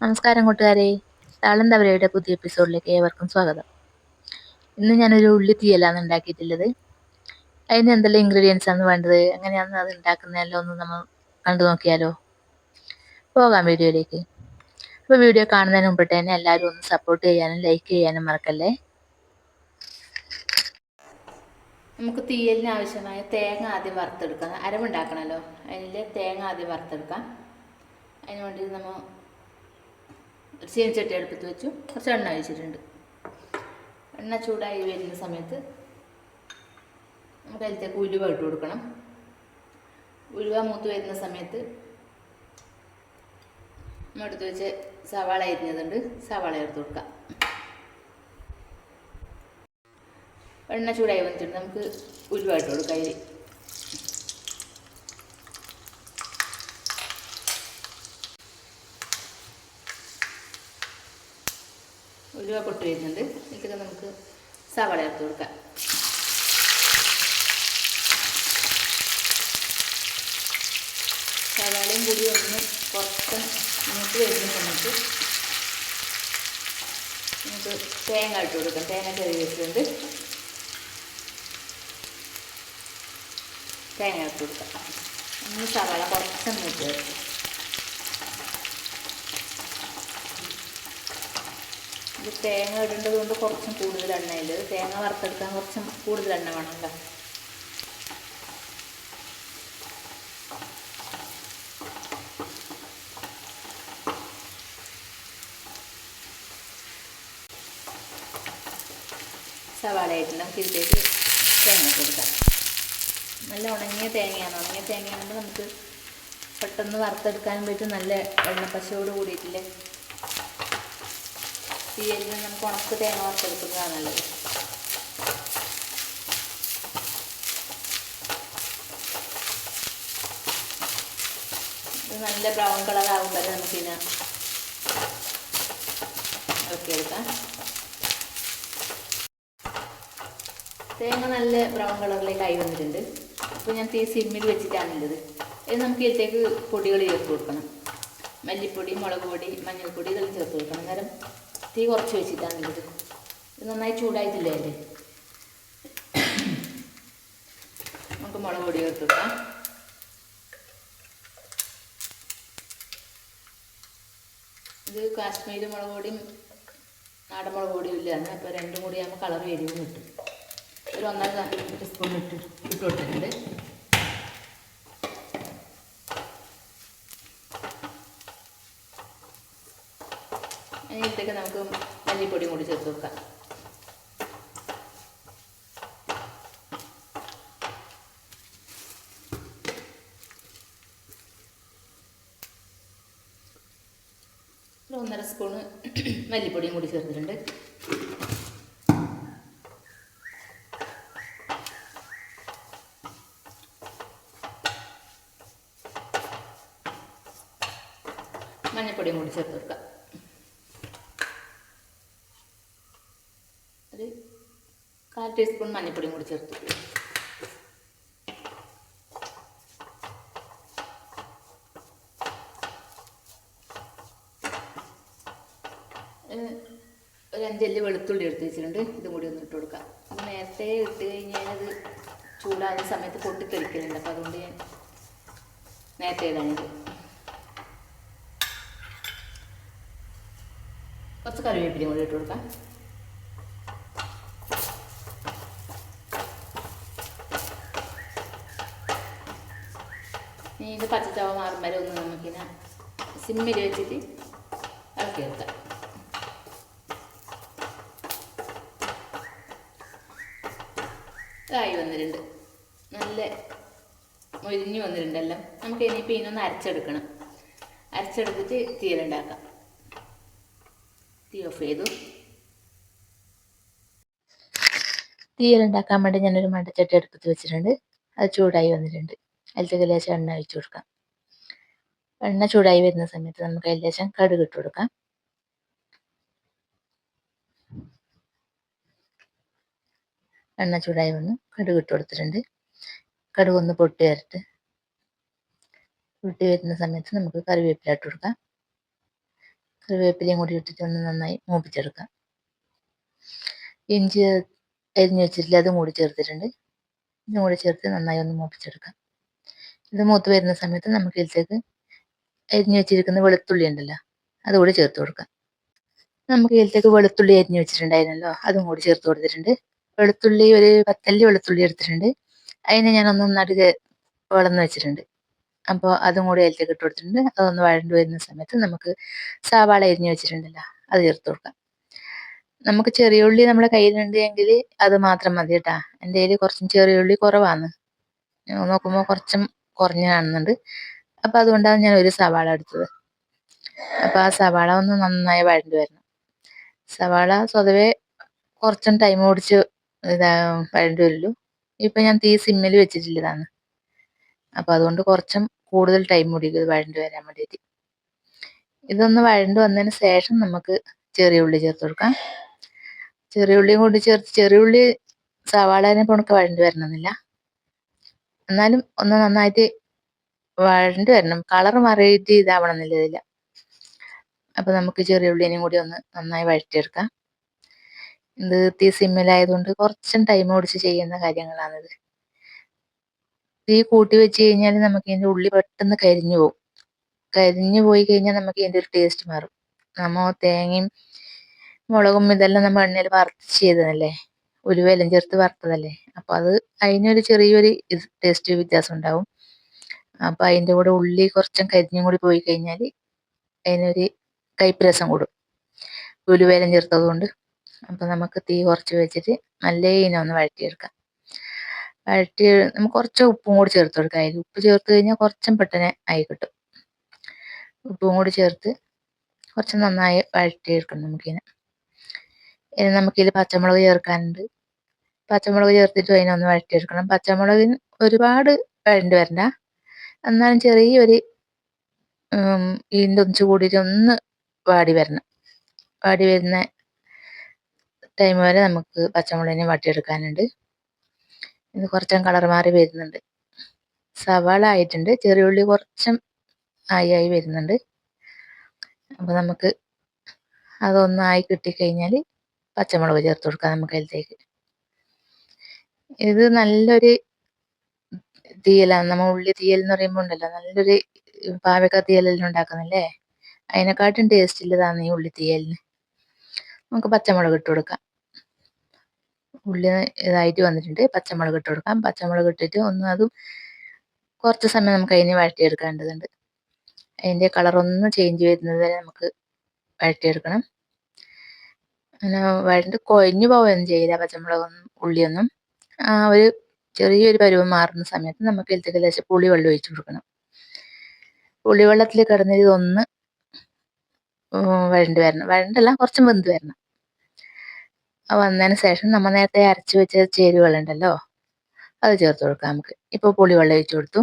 നമസ്കാരം കൂട്ടുകാരെ. താളന്തവരയുടെ പുതിയ എപ്പിസോഡിലേക്ക് ഏവർക്കും സ്വാഗതം. ഇന്ന് ഞാനൊരു ഉള്ളി തീയലാണ് ഉണ്ടാക്കിയിട്ടുള്ളത്. അതിന് എന്തെല്ലാം ഇൻഗ്രീഡിയൻസ് ആണ് വേണ്ടത്? എങ്ങനെയാണ് അത് ഉണ്ടാക്കുന്നതെല്ലാം ഒന്ന് നമ്മൾ കണ്ടു നോക്കിയാലോ? പോകാം വീഡിയോയിലേക്ക്. അപ്പോൾ വീഡിയോ കാണുന്നതിന് മുമ്പിട്ട് തന്നെ എല്ലാവരും ഒന്ന് സപ്പോർട്ട് ചെയ്യാനും ലൈക്ക് ചെയ്യാനും മറക്കല്ലേ? നമുക്ക് തീയലിന് ആവശ്യമായ തേങ്ങ ആദ്യം വറുത്തെടുക്കാം. അരവുണ്ടാക്കണമല്ലോ. അതിൽ തേങ്ങ ആദ്യം വറുത്തെടുക്കാം. അതിന് വേണ്ടി നമ്മൾ ഒരു ചീനച്ചട്ടി അടുപ്പത്ത് വെച്ചു. കുറച്ച് എണ്ണ ഒഴിച്ചിട്ടുണ്ട്. എണ്ണ ചൂടായി വരുന്ന സമയത്ത് നമുക്ക് അതിലത്തേക്ക് ഉലുവ ഇട്ട് കൊടുക്കണം. ഉലുവ മൂത്ത് വരുന്ന സമയത്ത് നമ്മൾ എടുത്ത് വെച്ച് സവാള അരിഞ്ഞതുണ്ട്. സവാള എടുത്ത് കൊടുക്കാം. എണ്ണ ചൂടായി വന്നിട്ടുണ്ട്. നമുക്ക് ഉലുവ ഇട്ട് കൊടുക്കാം. അതിൽ ഉലുവ പൊട്ടി വരുന്നുണ്ട്. ഇതിലേക്ക് നമുക്ക് സവാള ചേർത്ത് കൊടുക്കാം. സവാളയും കൂടി ഒന്ന് കുറച്ച് നമുക്ക് വരുന്ന സമയത്ത് നമുക്ക് തേങ്ങ ഇട്ട് കൊടുക്കാം. തേങ്ങ ചെറിയ വെച്ചിട്ടുണ്ട്. തേങ്ങ ഇട്ട് കൊടുക്കാം. നമ്മൾ സവാള കുറച്ച് മൂത്ത് വെച്ചു ഇത് തേങ്ങ ഇടേണ്ടത് കൊണ്ട് കുറച്ചും കൂടുതൽ എണ്ണയില്ല തേങ്ങ വറുത്തെടുക്കാൻ കുറച്ചും കൂടുതൽ എണ്ണ വേണമല്ലോ. സവാള ആയിട്ടുണ്ട് നമുക്ക് ഇതിലേക്ക് തേങ്ങ കൊടുക്കാം. നല്ല ഉണങ്ങിയ തേങ്ങയാണ്. ഉണങ്ങിയ തേങ്ങയാണെങ്കിൽ നമുക്ക് പെട്ടെന്ന് വറുത്തെടുക്കാനും പറ്റും. നല്ല എണ്ണ പശയോട് കൂടിയിട്ടില്ലേ? തീയലിന് നമുക്ക് ഉണക്ക് തേങ്ങ വറുത്തെടുക്കുന്നതാണ് നല്ലത്. നല്ല ബ്രൗൺ കളർ ആകുമ്പോൾ നമുക്കിതിനെ ഇറക്കിയെടുക്കാം തേങ്ങ നല്ല ബ്രൗൺ കളറിലേക്ക് ആയി വന്നിട്ടുണ്ട്. അപ്പോൾ ഞാൻ തീ സിമ്മിൽ വെച്ചിട്ടാണുള്ളത് ഇത് നമുക്ക് ഇതിലേക്ക് പൊടികൾ ചേർത്ത് കൊടുക്കണം. മല്ലിപ്പൊടി മുളക് പൊടി മഞ്ഞൾപ്പൊടി ഇതെല്ലാം ചേർത്ത് കൊടുക്കണം. അന്നേരം തീ കുറച്ച് വെച്ചിട്ടാണ് ഇത് ഇത് നന്നായി ചൂടായിട്ടില്ലേ അല്ലേ നമുക്ക് മുളക് പൊടി ചേർത്തിട്ടാം ഇത് കാശ്മീരി മുളക് പൊടിയും നാടൻ മുളക് പൊടിയും ഇല്ലാന്ന് അപ്പോൾ രണ്ടും കൂടി ആകുമ്പോൾ കളർ എരിവ് കിട്ടും. ഒരു ഒന്നര ടീസ്പൂൺ ഇട്ട് ഇട്ട് കൊടുത്തിട്ടുണ്ട്. ഇതിലേക്ക് നമുക്ക് മല്ലിപ്പൊടിയും കൂടി ചേർത്ത് കൊടുക്കാം ഒന്നര സ്പൂണ് മല്ലിപ്പൊടിയും കൂടി ചേർത്തിട്ടുണ്ട്. മഞ്ഞപ്പൊടിയും കൂടി ചേർത്ത് കൊടുക്കാം ഒരു കാൽ ടീസ്പൂൺ മഞ്ഞൾപ്പൊടിയും കൂടി ചേർത്ത് ഒരു അഞ്ചല്ലി വെളുത്തുള്ളി എടുത്ത് വെച്ചിട്ടുണ്ട്. ഇതും കൂടി ഒന്ന് ഇട്ട് കൊടുക്കാം. അത് നേരത്തെ ഇട്ട് കഴിഞ്ഞാൽ അത് ചൂടാകുന്ന സമയത്ത് പൊട്ടിത്തെറിക്കലുണ്ട് അപ്പോൾ അതുകൊണ്ട് ഞാൻ നേരത്തെ ഇടാനിത് കുറച്ച് കറിവേപ്പിലയും കൂടി ഇട്ട് കൊടുക്കാം. ഇനി ഇത് പച്ചച്ചവ മാറും വരെ ഒന്ന് നമുക്കിങ്ങനെ സിമ്മിൽ വെച്ചിട്ട് ഇളക്കി വെക്കാം ഇതായി വന്നിട്ടുണ്ട്. നല്ല മൊരിഞ്ഞു വന്നിട്ടുണ്ടല്ലോ. നമുക്ക് ഇനിയിപ്പോൾ ഇതിനൊന്ന് അരച്ചെടുക്കണം. അരച്ചെടുത്തിട്ട് തീരുണ്ടാക്കാം തീ ഓഫ് ചെയ്തു. തീരുണ്ടാക്കാൻ വേണ്ടി ഞാനൊരു മണ്ടച്ചട്ടി അടുപ്പത്ത് വെച്ചിട്ടുണ്ട്. അത് ചൂടായി വന്നിട്ടുണ്ട്. അതിലേക്ക് ലേശം എണ്ണ ഒഴിച്ചു കൊടുക്കാം. എണ്ണ ചൂടായി വരുന്ന സമയത്ത് നമുക്ക് ലേശം കടുക് ഇട്ട് കൊടുക്കാം. എണ്ണ ചൂടായി വന്ന് കടുക് ഇട്ട് കൊടുത്തിട്ടുണ്ട്. കടുക് ഒന്ന് പൊട്ടി വരട്ട്. പൊട്ടി വരുന്ന സമയത്ത് നമുക്ക് കറിവേപ്പില ഇട്ട് കൊടുക്കാം. കറിവേപ്പിലയും കൂടി ഇട്ടിട്ട് ഒന്ന് നന്നായി മൂപ്പിച്ചെടുക്കാം. ഇഞ്ചി അരിഞ്ഞ് വെച്ചിട്ടില്ല അതും കൂടി ചേർത്തിട്ടുണ്ട്. ഇതും കൂടി ചേർത്ത് നന്നായി ഒന്ന് മൂപ്പിച്ചെടുക്കാം. ഇത് മൂത്ത് വരുന്ന സമയത്ത് നമുക്ക് ഇതിലേക്ക് അരിഞ്ഞു വെച്ചിരിക്കുന്ന വെളുത്തുള്ളി ഉണ്ടല്ലോ അതുകൂടി ചേർത്ത് കൊടുക്കാം. നമുക്ക് ഇതിലേക്ക് വെളുത്തുള്ളി അരിഞ്ഞു വെച്ചിട്ടുണ്ടായിരുന്നല്ലോ അതും കൂടി ചേർത്ത് കൊടുത്തിട്ടുണ്ട്. വെളുത്തുള്ളി ഒരു പത്തല്ലി വെളുത്തുള്ളി എടുത്തിട്ടുണ്ട്. അതിനെ ഞാൻ ഒന്ന് നടുക വളർന്ന് വെച്ചിട്ടുണ്ട്. അപ്പോൾ അതും കൂടി അതിലേക്ക് ഇട്ട് കൊടുത്തിട്ടുണ്ട്. അതൊന്ന് വഴണ്ടു വരുന്ന സമയത്ത് നമുക്ക് സവാള അരിഞ്ഞു വെച്ചിട്ടുണ്ടല്ലോ അത് ചേർത്ത് കൊടുക്കാം. നമുക്ക് ചെറിയ ഉള്ളി നമ്മുടെ കയ്യിലുണ്ട് എങ്കിൽ അത് മാത്രം മതി കേട്ടാ. എന്റെ കയ്യിൽ കുറച്ചും ചെറിയ ഉള്ളി കുറവാണ്. നോക്കുമ്പോൾ കുറച്ചും കുറഞ്ഞ് കാണുന്നുണ്ട് അപ്പോൾ അതുകൊണ്ടാണ് ഞാൻ ഒരു സവാള എടുത്തത്. അപ്പോൾ ആ സവാള ഒന്ന് നന്നായി വഴണ്ടു വരണം. സവാള സ്വതവേ കുറച്ചും ടൈം ഓടിച്ച് ഇതാ വഴണ്ടു വരുള്ളൂ ഇപ്പം ഞാൻ തീ സിമ്മിൽ വെച്ചിട്ടുള്ളതാണ്. അപ്പം അതുകൊണ്ട് കുറച്ചും കൂടുതൽ ടൈം പിടിക്കും ഇത് വഴണ്ടു വരാൻ വേണ്ടിയിട്ട്. ഇതൊന്ന് വഴണ്ടു വന്നതിന് ശേഷം നമുക്ക് ചെറിയ ഉള്ളി ചേർത്ത് കൊടുക്കാം. ചെറിയ ഉള്ളിയും കൂടി ചേർത്ത് ചെറിയ ഉള്ളി സവാളേനെ പോണൊക്കെ വഴണ്ടു വരണമെന്നില്ല. എന്നാലും ഒന്ന് നന്നായിട്ട് വഴണ്ട് വരണം. കളർ മാറിയിട്ട് ഇതാവണമെന്നില്ല ഇതില്ല അപ്പൊ നമുക്ക് ചെറിയ ഉള്ളിനെയും കൂടി ഒന്ന് നന്നായി വഴറ്റിയെടുക്കാം. ഇത് തീ സിമ്മിലായതുകൊണ്ട് കുറച്ചും ടൈം ഓടിച്ച് ചെയ്യുന്ന കാര്യങ്ങളാണിത്. തീ കൂട്ടി വെച്ച് കഴിഞ്ഞാൽ നമുക്ക് ഇതിന്റെ ഉള്ളി പെട്ടെന്ന് കരിഞ്ഞു പോകും കരിഞ്ഞു പോയി കഴിഞ്ഞാൽ നമുക്ക് ഇതിന്റെ ഒരു ടേസ്റ്റ് മാറും. നമ്മ തേങ്ങയും മുളകും ഇതെല്ലാം നമ്മൾ എണ്ണയിൽ വറുത്ത് ചെയ്തതല്ലേ? ഉലുവെല്ലാം ചേർത്ത് വറുത്തതല്ലേ? അപ്പൊ അത് അതിനൊരു ചെറിയൊരു ടേസ്റ്റ് വ്യത്യാസം ഉണ്ടാവും. അപ്പൊ അതിന്റെ കൂടെ ഉള്ളി കുറച്ചും കരിഞ്ഞും കൂടി പോയി കഴിഞ്ഞാൽ അതിനൊരു കയ്പ് രസം കൂടും. ഉലുവേലം ചേർത്തത് കൊണ്ട് അപ്പൊ നമുക്ക് തീ കുറച്ച് വെച്ചിട്ട് നല്ല ഇനം ഒന്ന് വഴറ്റിയെടുക്കാം. വഴറ്റി നമുക്ക് കുറച്ച് ഉപ്പും കൂടി ചേർത്ത് കൊടുക്കാം. അതിൽ ഉപ്പ് ചേർത്ത് കഴിഞ്ഞാൽ കുറച്ചും പെട്ടെന്ന് ആയി കിട്ടും. ഉപ്പും കൂടി ചേർത്ത് കുറച്ച് നന്നായി വഴറ്റിയെടുക്കണം നമുക്കിതിനെ ഇനി നമുക്കിതിൽ പച്ചമുളക് ചേർക്കാനുണ്ട്. പച്ചമുളക് ചേർത്തിട്ട് അതിനൊന്ന് വഴറ്റിയെടുക്കണം. പച്ചമുളകിന് ഒരുപാട് വഴണ്ടി വരണ്ട. എന്നാലും ചെറിയൊരു ഒന്നിച്ച് കൂടിയിട്ട് ഒന്ന് വാടി വരണം. വാടി വരുന്ന ടൈം വരെ നമുക്ക് പച്ചമുളകിനെ വാട്ടിയെടുക്കാനുണ്ട് ഇത് കുറച്ചും കളർ മാറി വരുന്നുണ്ട്. സവാള ആയിട്ടുണ്ട്. ചെറിയ ഉള്ളി കുറച്ചും ആയി ആയി വരുന്നുണ്ട്. അപ്പോൾ നമുക്ക് അതൊന്നായി കിട്ടിക്കഴിഞ്ഞാൽ പച്ചമുളക് ചേർത്ത് കൊടുക്കാം നമുക്ക് അതിലേക്ക്. ഇത് നല്ലൊരു തീയലാണ്. നമ്മ ഉള്ളി തീയൽ എന്ന് പറയുമ്പോൾ ഉണ്ടല്ലോ. നല്ലൊരു പാവക്ക തീയലെല്ലാം ഉണ്ടാക്കുന്നില്ലേ? അതിനെക്കാട്ടും ടേസ്റ്റ് ഉള്ളതാണ് ഈ ഉള്ളി തീയലിന്. നമുക്ക് പച്ചമുളക് ഇട്ട് കൊടുക്കാം. ഉള്ളി ഇതായിട്ട് വന്നിട്ടുണ്ട്. പച്ചമുളക് ഇട്ട് കൊടുക്കാം. പച്ചമുളക് ഇട്ടിട്ട് ഒന്ന് അതും കുറച്ച് സമയം നമുക്ക് അതിനെ വഴറ്റിയെടുക്കേണ്ടതുണ്ട്. അതിന്റെ കളറൊന്ന് ചേഞ്ച് വരുന്നത് വരെ നമുക്ക് വഴറ്റിയെടുക്കണം. അങ്ങനെ വഴണ്ട് കൊഴഞ്ഞു പോവുകയൊന്നും ചെയ്യില്ല പച്ചമുളകൊന്നും ഉള്ളിയൊന്നും. ആ ഒരു ചെറിയൊരു പരുവം മാറുന്ന സമയത്ത് നമുക്ക് ഇതിലേക്ക് ലേശം പുളിവെള്ളം ഒഴിച്ചു കൊടുക്കണം. പുളിവെള്ളത്തിൽ കിടന്നിട്ട് ഇതൊന്ന് വഴണ്ട് വരണം. വഴണ്ടല്ല കുറച്ച് വെന്ത് വരണം. വന്നതിന് ശേഷം നമ്മൾ നേരത്തെ അരച്ച് വെച്ച ചേരുവെള്ളം ഉണ്ടല്ലോ അത് ചേർത്ത് കൊടുക്കാം നമുക്ക്. ഇപ്പോൾ പുളിവെള്ളം ഒഴിച്ചു കൊടുത്തു.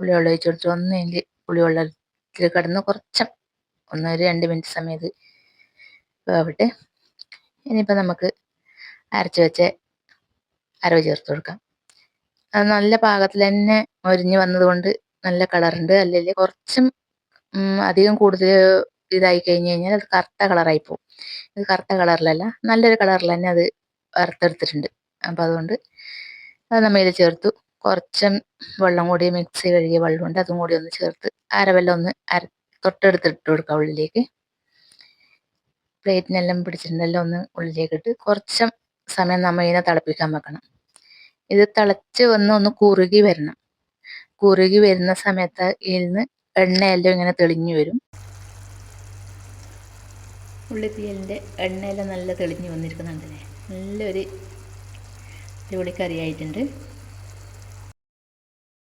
പുളിവെള്ളം ഒഴിച്ചു കൊടുത്തു ഒന്ന് പുളിവെള്ളത്തിൽ കിടന്ന് കുറച്ച് ഒന്ന് ഒരു രണ്ട് മിനിറ്റ് സമയത്ത് വേവട്ടെ. ഇനിയിപ്പോൾ നമുക്ക് അരച്ച് വെച്ച അരവ് ചേർത്ത് കൊടുക്കാം. അത് നല്ല പാകത്തിൽ തന്നെ മൊരിഞ്ഞ് വന്നതുകൊണ്ട് നല്ല കളറുണ്ട് അല്ലെങ്കിൽ കുറച്ചും അധികം കൂടുതൽ ഇതായി കഴിഞ്ഞ് കഴിഞ്ഞാൽ അത് കറുത്ത കളറായി പോകും ഇത് കറുത്ത കളറിലല്ല നല്ലൊരു കളറിൽ തന്നെ അത് വറുത്തെടുത്തിട്ടുണ്ട്. അപ്പോൾ അതുകൊണ്ട് അത് നമ്മൾ ഇതിൽ ചേർത്തു. കുറച്ചും വെള്ളം കൂടി മിക്സി കഴുകിയ വെള്ളമുണ്ട്. അതും കൂടി ഒന്ന് ചേർത്ത് അരവെല്ലാം ഒന്ന് അര തൊട്ടെടുത്തിട്ട് കൊടുക്കാം ഉള്ളിലേക്ക്. പ്ലേറ്റിനെല്ലാം പിടിച്ചിട്ടുണ്ടെല്ലാം ഒന്ന് ഉള്ളിലേക്ക് ഇട്ട് കുറച്ചും സമയം നമ്മൾ ഇതിനെ തിളപ്പിക്കാൻ വെക്കണം. ഇത് തിളച്ച് വന്ന് ഒന്ന് കുറുകി വരണം. കുറുകി വരുന്ന സമയത്ത് ഇതിൽ എണ്ണയെല്ലാം ഇങ്ങനെ തെളിഞ്ഞു വരും. ഉള്ളിത്തീയലിന്റെ എണ്ണയെല്ലാം നല്ല തെളിഞ്ഞു വന്നിരിക്കുന്നുണ്ടല്ലേ? നല്ലൊരു അടിപൊളി കറിയായിട്ടുണ്ട്.